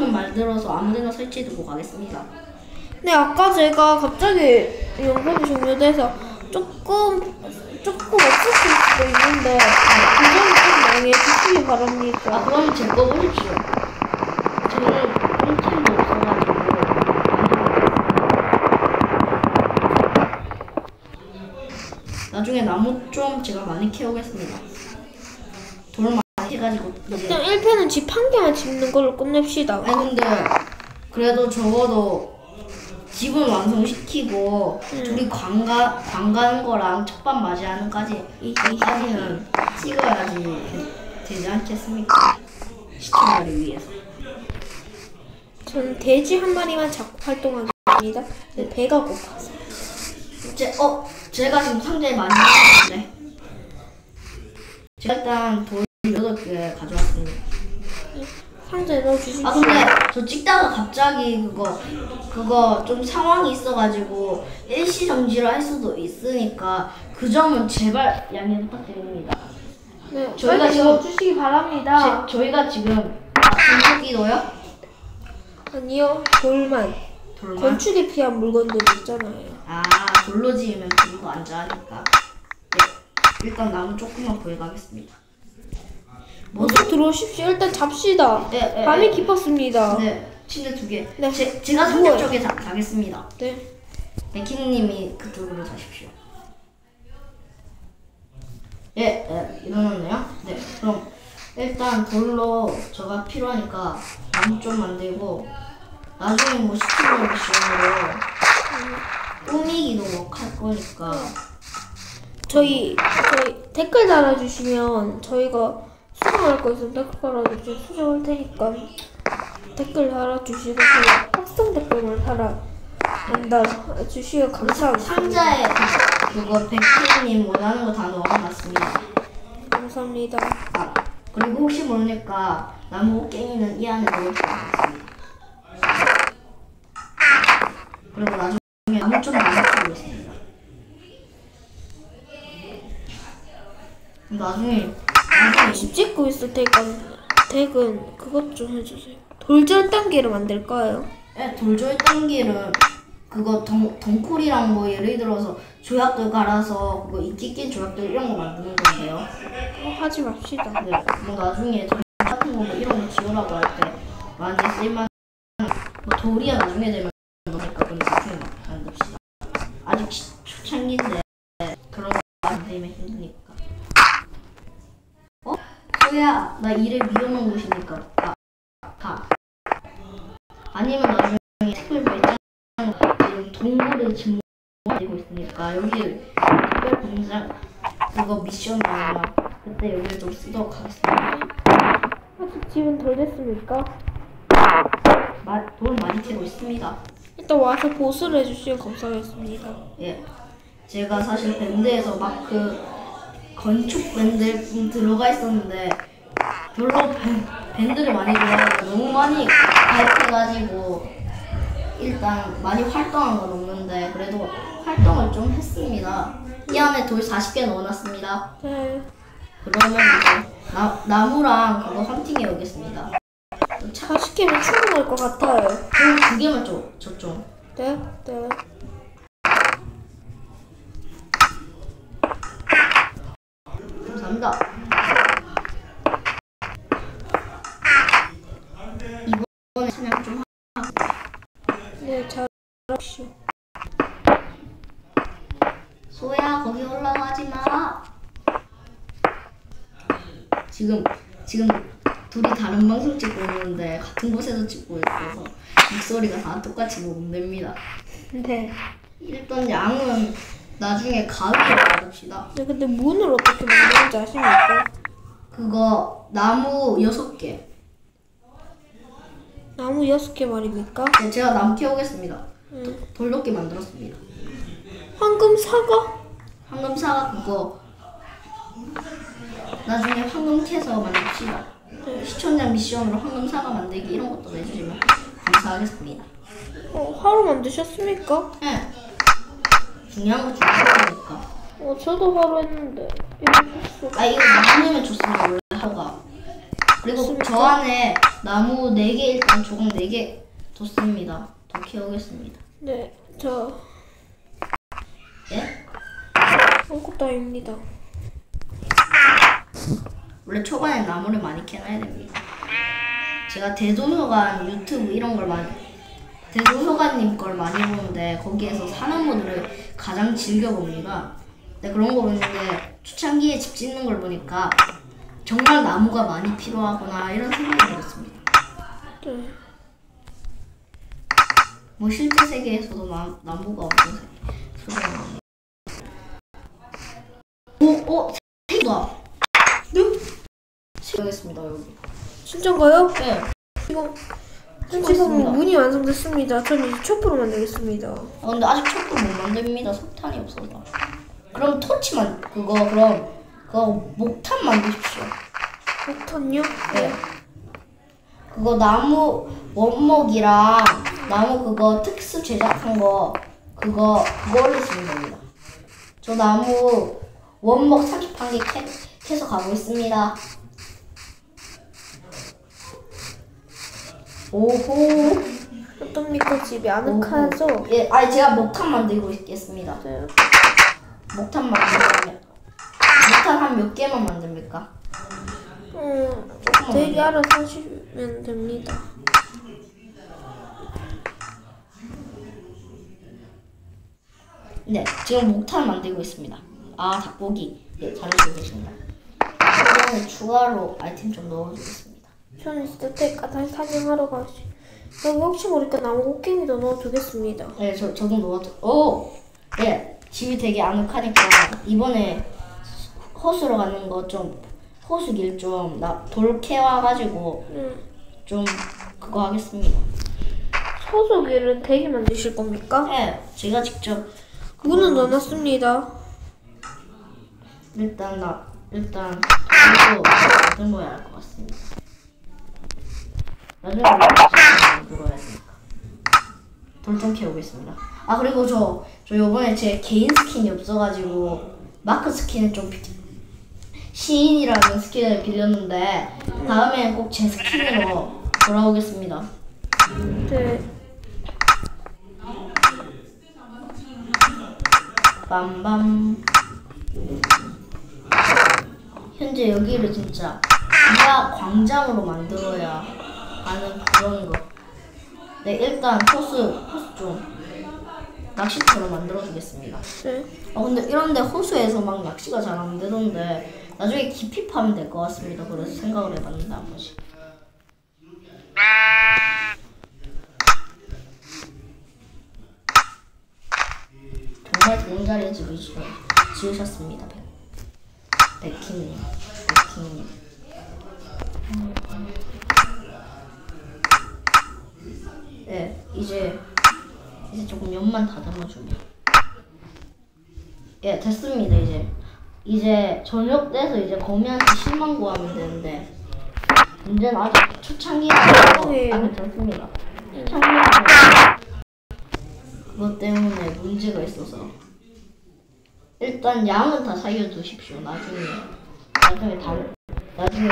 한번 만들어서 아무데나 설치해두고 가겠습니다. 네, 아까 제가 갑자기 영상이 종료돼서 조금 조금 없을 수도 있는데 그 점은 좀 양해해 주시기 바랍니다. 아 그럼 제 거 보십시오. 저는 홈팀도 없어가지고 나중에 나무 좀 제가 많이 캐오겠습니다. 이제 일단 1편은 집한 개만 짓는 걸로 끝냅시다. 아니 근데 그래도 적어도 집을 완성시키고 둘이 관가 관가는 거랑 첫반 맞이하는까지 이까지는 찍어야지 되- 되지 않겠습니까? 시청자를 위해서. 저는 돼지 한 마리만 잡고 활동하겠습니다. 네, 배가 고파서. 제, 어, 제가 지금 상자에 많이 넣었는데. 제가 일단 돌 8개 가져왔습니다. 상자에 넣어 주십시오. 아, 근데 저 찍다가 갑자기 그거, 그거 좀 상황이 있어가지고 일시 정지를 할 수도 있으니까 그 점은 제발 양해 부탁드립니다. 네, 저희가 빨리 지금- 넣어 주시기 바랍니다. 제- 저희가 지금 건축기도요? 아니요, 돌만. 돌만? 건축에 필요한 물건들 있잖아요. 아, 돌로 지으면 불도 안 자니까. 네, 일단 나무 조금만 구해가겠습니다. 모두 들어오십시오. 일단 잡시다. 네, 네, 밤이 네. 깊었습니다. 네, 침대 두 개. 네. 제, 제가 누워요. 상대 쪽에 자, 자겠습니다. 네. 백희님이 그쪽으로 자십시오. 예, 예, 일어났네요. 네, 그럼 일단 돌로 저가 필요하니까 좀 만들고 나중에 뭐 시키는 미션으로 꾸미기도 뭐 할 거니까 저희, 저희 댓글 달아주시면 저희가 수정할 거 있으면 댓글 달아주시면 수정할 테니까 댓글 달아주시고 학생 댓글만 달아 한다 주시면 감사하겠습니다. 상자에 그- 그거 백희님 원하는 거 다 넣어놨습니다. 감사합니다. 아, 그리고 혹시 모르니까 나무 깽이는 이 안에 넣어주겠습니다. 그리고 나중에 나무 좀. 나중에 나중에 집 짓고 있을 테니까 댁은 그것 좀 해주세요. 돌절 단계를 만들까요? 예, 돌조의 단계는 그거 덩, 덩쿨이랑 뭐 예를 들어서 조약들 갈아서 그거 인기 낀 조약들 이런 거 만드는 건데요. 그거 하지 맙시다. 네, 뭐 나중에 저 같은 거뭐 이런 거 지으라고 할 때 많이 쓸만 뭐 돌이야 나중에 되면 너니까 그럼 나중에 막 만듭시다. 아직 시- 초창기인데 그런 거안 되면 힘드니까. 어? 소야 나 일에 미워놓은 곳이니까 아, 가. 아니면 나중에 특별 배짱 지금 동굴을 증오하고 있으니까 여기 특별 공장 그거 미션 나오면 그때 여기를 좀 쓰도록 하겠습니다. 아직 집은 덜 됐습니까? 마, 돈 많이 캐고 있습니다. 일단 와서 보수를 해주시면 감사하겠습니다. 예. 제가 사실 밴드에서 막그 건축 밴드에 좀 들어가 있었는데 별로 밴, 밴드를 많이 좋아하고 너무 많이 가입해가지고 일단 많이 활동한 건 없는데 그래도 활동을 좀 했습니다. 이 안에 돌 40개 넣어놨습니다. 네. 그러면 이제 나, 나무랑 그거 헌팅해 오겠습니다. 차, 40개면 충분할 것 같아요. 돌두 개만 줘, 저 좀. 네, 네. 감사합니다. 이번에 사냥 좀 하- 네, 잘하십시오. 소야 거기 올라가지 마. 지금 지금 둘이 다른 방송 찍고 있는데 같은 곳에서 찍고 있어서 목소리가 다 똑같이 녹음됩니다. 네. 일단 양은 나중에 가위로 받읍시다. 네, 근데 문을 어떻게 만드는지 아십니까? 그거 나무 여섯 개. 나무 여섯 개 말입니까? 네, 제가 나무 캐오겠습니다. 응. 돌도끼 만들었습니다. 황금 사과? 황금 사과 그거 나중에 황금 캐서 만듭시다. 시청자 미션으로 황금 사과 만들기 이런 것도 내주시면 감사하겠습니다. 어, 화로 만드셨습니까? 네. 중요한 거 중요하니까. 어, 저도 화로 했는데. 이거 실수. 아 이거 많으면 좋습니다. 원래 하가. 그리고 좋습니까? 저 안에 나무 4개 일단 조각 4개 뒀습니다. 더 키우겠습니다. 네, 저 예? 아닙니다. 원래 초반에 나무를 많이 캐놔야 됩니다. 제가 대도서관 유튜브 이런 걸 많이 대도서관님 걸 많이 보는데 거기에서 사는 모드를 가장 즐겨 봅니다. 네, 그런 거 보는데 초창기에 집 짓는 걸 보니까 정말 나무가 많이 필요하구나 이런 생각이 들었습니다. 네. 뭐 실제 세계에서도 나, 나무가 없는 세계. 오, 오, 새다. 네? 세겠습니다 여기. 진짜인가요? 네. 있습니다. 지금 문이 완성됐습니다. 저는 이제 촛불을 만들겠습니다. 아 근데 아직 촛불 못 만듭니다. 석탄이 없어서. 그럼 토치만 그거 그럼 그거 목탄 만드십시오. 폭탄요? 네. 그거 나무 원목이랑 나무 그거 특수 제작한 거 그거 그걸로 쓰면 됩니다. 저 나무 원목 31개 캐, 캐서 가고 있습니다. 오호. 어떻습니까? 집이 아늑하죠? 예, 아니 제가 목탄 만들고 있겠습니다. 네. 목탄 만들면 목탄 한 몇 개만 만듭니까? 음, 되게 알아서 하시면 됩니다. 네, 지금 목탄 만들고 있습니다. 아, 닭고기. 네, 잘하시고 계십니다. 그다음에 추가로 아이템 좀 넣어주겠습니다. 저는 진짜 다시 사냥하러 가시. 여기 혹시 모르니까 나무 곡괭이도 넣어두겠습니다. 네, 저, 저도 넣어줘. 오! 네, 집이 되게 아늑하니까 이번에 호수로 가는 거 좀, 호수길 좀, 나, 돌 캐와가지고 음, 좀 그거 하겠습니다. 소고기를 되게 만드실 겁니까? 네, 제가 직접 문은 넣어놨습니다. 일단 나 일단 돌도 만들어야 할 것 같습니다. 나중에 만들어야 되니까 돌좀 캐오겠습니다. 아 그리고 저 저 요번에 제 개인 스킨이 없어가지고 마크 스킨을 좀 비- 시인이라는 스킨을 빌렸는데 다음에는 꼭제 스킨으로 돌아오겠습니다. 네. 빰빰. 현재 여기를 진짜 광장으로 만들어야 하는 그런 거. 네, 일단 호수, 호수 좀 낚시터로 만들어 주겠습니다. 네. 아, 근데 이런데 호수에서 막 낚시가 잘 안 되던데 나중에 깊이 파면 될 것 같습니다. 그래서 생각을 해봤는데 한 번씩. 정말 좋은 자리에 지- 지으셨습니다. 백- 백희님. 백희님. 이제 이제 조금 연만 다듬어 주면. 예, 됐습니다, 이제. 이제 저녁 돼서 이제 거미한테 실망 구하면 되는데, 문제는 아직 초창기라서 네. 아직 됐습니다. 초창기라서 그것 때문에 문제가 있어서. 일단 양은 다 살려두십시오, 나중에. 나중에 달, 나중에.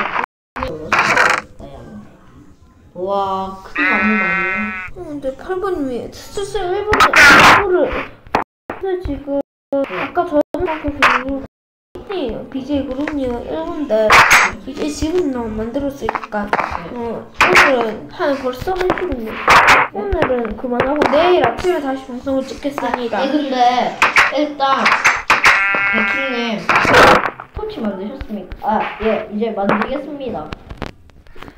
와, 큰 나무 많네요. 어, 근데 8번님이 슬슬 1번에 일부를 근데 지금 아까 생각해서 이거 BJ 그룹이요 1번인데 이제 지금 너무 만들었으니까 어, 오늘은 한 벌써 한 시간이요 오늘은 그만하고 내일 아침에 다시 방송을 찍겠습니다 예, 근데 일단 백희님 토치 만드셨습니까? 아, 예, 이제 만들겠습니다.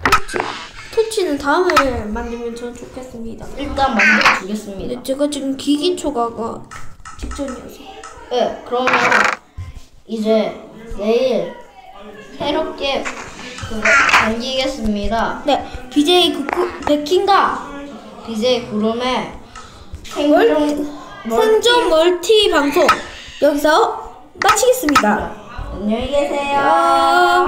토치 토치는 다음에 만들면 전 좋겠습니다 일단 만들어 주겠습니다. 근데 제가 지금 기기 초과가 직전이어서 예, 그러면 이제 내일 새롭게 그거 당기겠습니다. 네 BJ 그 백킹가 BJ 구름의 생존 생존 멀티 방송 여기서 마치겠습니다. 안녕히 계세요.